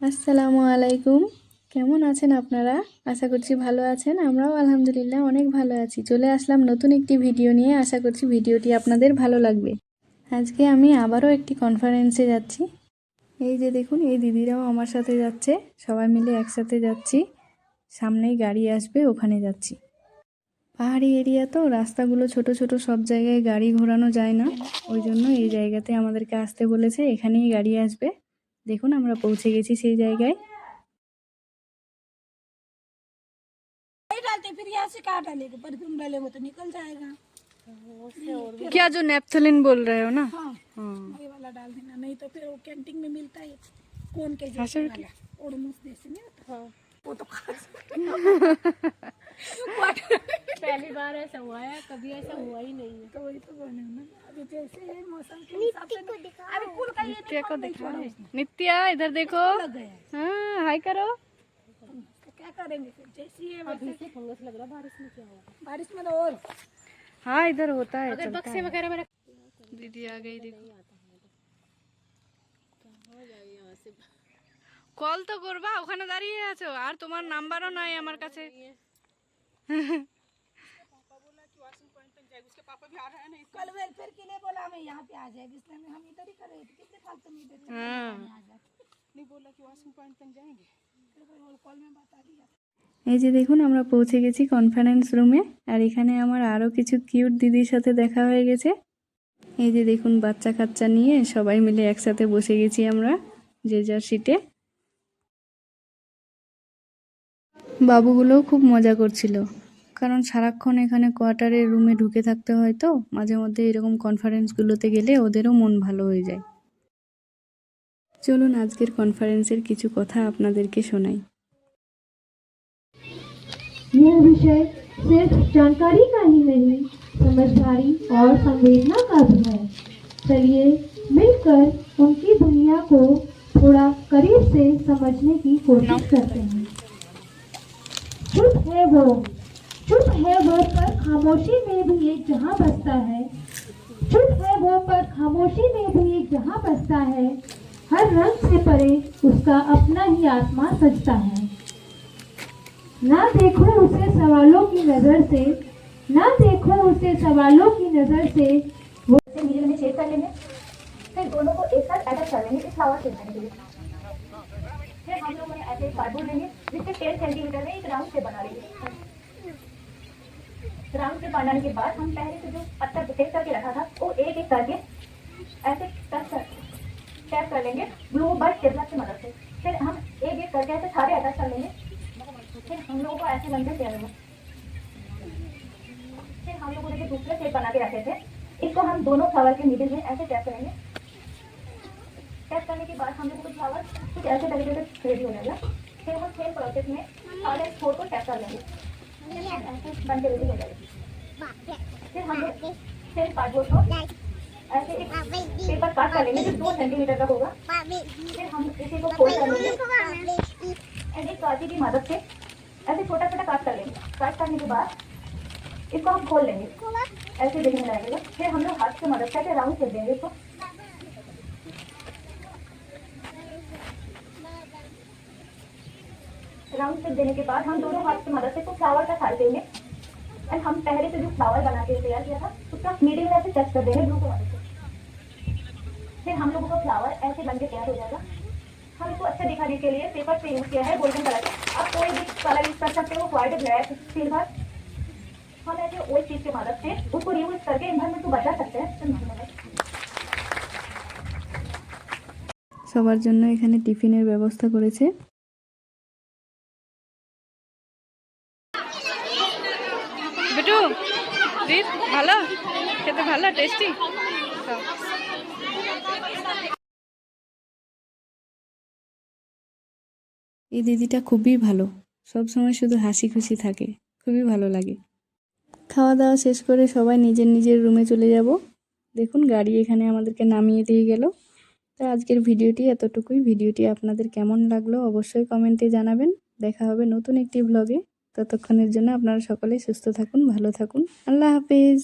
আসসালামু আলাইকুম। কেমন আছেন আপনারা? আশা করছি ভালো আছেন। আমরাও আলহামদুলিল্লাহ অনেক ভালো আছি। চলে আসলাম নতুন একটি ভিডিও নিয়ে। আশা করছি ভিডিওটি আপনাদের ভালো লাগবে। আজকে আমি আবারও একটি কনফারেন্সে যাচ্ছি। এই যে দেখুন, এই দিদিরাও আমার সাথে যাচ্ছে। সবাই মিলে একসাথে যাচ্ছি। সামনেই গাড়ি আসবে, ওখানে যাচ্ছি। পাহাড়ি এরিয়া তো, রাস্তাগুলো ছোট ছোট, সব জায়গায় গাড়ি ঘোরানো যায় না। ওই জন্য এই জায়গাতে আমাদেরকে আসতে বলেছে। এখানেই গাড়ি আসবে। দেখুন আমরা পৌঁছে গেছি সেই জায়গায় नहीं डालते फिर यहाँ से कहाँ डालेंगे परफ्यूम डाले वो तो निकल जाएगा क्या जो नेपथलिन बोल रहे हो ना हाँ ये वाला डाल देना नहीं तो फिर वो कैंटीन में मिलता है कौन के जैसे वाला ओडोमोस जैसे नहीं होता हाँ वो तो खास पहली बार ऐसा हुआ है कभी ऐसा हुआ ही नहीं है तो वही तो बोले ना अभी जैसे है मौसम के हिसाब से अभी कुल का ये नित्या को दिखा नित्या इधर देखो लग गया है हाँ हाय करो तो क्या करेंगे फिर जैसे ही है वैसे से फंगस लग रहा है बारिश में क्या होगा बारिश में तो और हाँ इधर होता है अगर बक्से वगैरह में रख दीदी आ गई देखो কল তো করবা ওখানে দাঁড়িয়ে আছো আর তোমার নাম্বারও নাই আমার কাছে कल वेलफेयर के लिए बोला हमें यहाँ पे आ जाएगी इसलिए हम इधर ही कर रहे थे कितने फालतू नहीं देते हाँ नहीं बोला कि वॉशिंग पॉइंट तक जाएंगे कॉल में बता दिया এই যে দেখুন আমরা পৌঁছে গেছি কনফারেন্স রুমে আর এখানে আমার আরও কিছু কিউট দিদির সাথে দেখা হয়ে গেছে এই যে দেখুন বাচ্চা কাচ্চা নিয়ে সবাই মিলে একসাথে বসে গেছি আমরা যে যার সিটে বাবুগুলোও খুব মজা করছিল কারণ সারাক্ষণ এখানে কোয়ার্টারের রুমে ঢুকে থাকতে হয় তো মাঝে মধ্যে এরকম কনফারেন্সগুলোতে গেলে ওদেরও মন ভালো হয়ে যায় চলুন আজকের কনফারেন্সের কিছু কথা আপনাদেরকে শোনাই यह विषय सिर्फ जानकारी का ही नहीं समझदारी और संवेदना का भी है चलिए मिलकर उनकी दुनिया को थोड़ा करीब से समझने की कोशिश करते हैं चुप है वो चुप है वो पर खामोशी में भी एक जहाँ बसता है। चुप है वो पर खामोशी में भी एक जहाँ बसता है। हर रंग से परे उसका अपना ही आत्मा सजता है। ना देखो उसे सवालों की नज़र से, ना देखो उसे सवालों की नज़र से। वो से मिडिल में छेद कर लेंगे। फिर दोनों को एक साथ अटैच कर लेंगे फ्लावर देने के लिए। फिर हम लोग ऐसे एक कार्डबोर्ड लेंगे, जिससे टेन सेंटीमीटर में एक राउंड शेप बना लेंगे। राउंड शेप बनाने के बाद हम पहले से जो पत्थर सेट करके रखा था, वो एक एक करके ऐसे टच कर टैप कर लेंगे। ग्लू बट स्टेपलर की मदद से। फिर हम एक एक करके ऐसे सारे अटैच कर लेंगे। फिर हम लोगों को ऐसे लंबे चाहिए फिर हम लोगों ने दूसरे शेप बना के रखे थे। इसको हम दोनों फ्लावर के मिडिल में ऐसे टैप करेंगे। टैप करने के बाद हम लोग को फ्लावर कुछ ऐसे तरीके से रेडी हो जाएगा। फिर हम सेम प्रोसेस में एक फोर को टैप कर लेंगे। ऐसे पेपर काट कर लेंगे दो सेंटीमीटर का होगा फिर हम इसी को फोल्ड कर लेंगे की मदद से ऐसे छोटा छोटा काट कर लेंगे काट करने के बाद इसको हम खोल लेंगे ऐसे देखने लगेगा फिर हम लोग हाथ की मदद से ऐसे राउंड कर देंगे इसको राउंड शेप देने के बाद हम दोनों हाथ की मदद से कुछ फ्लावर का साइज देंगे एंड हम पहले से जो फ्लावर बना के तैयार किया था उसका मिडिल में ऐसे टच कर देंगे ब्लू की मदद से फिर हम लोगों का फ्लावर ऐसे बन के तैयार हो जाएगा हम इसको अच्छा दिखाने के लिए पेपर पे यूज किया है गोल्डन कलर का आप कोई भी कलर यूज कर सकते हो व्हाइट ब्लैक सिल्वर हम ऐसे वही चीज की मदद से उसको रीयूज करके इन्वायरमेंट को बचा सकते हैं সবার জন্য এখানে টিফিনের ব্যবস্থা করেছে রিত ভালো? খেতে ভালো? টেস্টি এই দিদিটা খুবই ভালো। সব সময় শুধু হাসি খুশি থাকে। খুবই ভালো লাগে। খাওয়া দাওয়া শেষ করে সবাই নিজের নিজের রুমে চলে যাব। দেখুন, গাড়ি এখানে আমাদেরকে নামিয়ে দিয়ে গেল। তো আজকের ভিডিওটি এতটুকুই। ভিডিওটি আপনাদের কেমন লাগল অবশ্যই কমেন্টে জানাবেন। দেখা হবে নতুন একটি ব্লগে ততক্ষণের জন্য আপনারা সকলেই সুস্থ থাকুন ভালো থাকুন। আল্লাহ হাফিজ।